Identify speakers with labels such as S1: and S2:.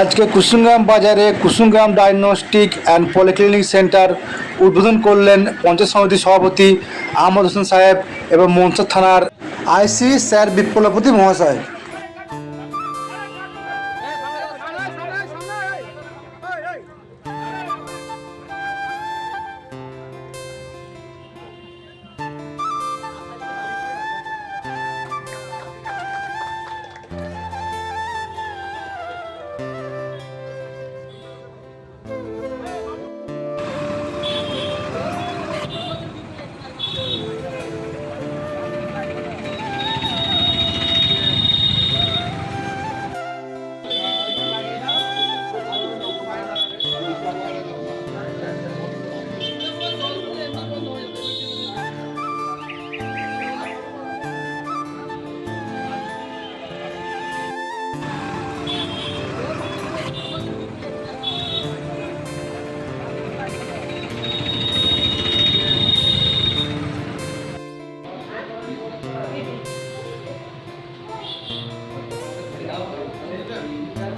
S1: আজকে কুসুমগ্রাম বাজারে Kusumgram diagnostic and polyclinic centre উদ্বোধন করলেন পঞ্চায়েত সমিতির সভাপতি আহমদ হোসেন সাহেব এবং মনসুর থানার আইসি স্যার বিপ্লবপতি মহাশয়। Thank you.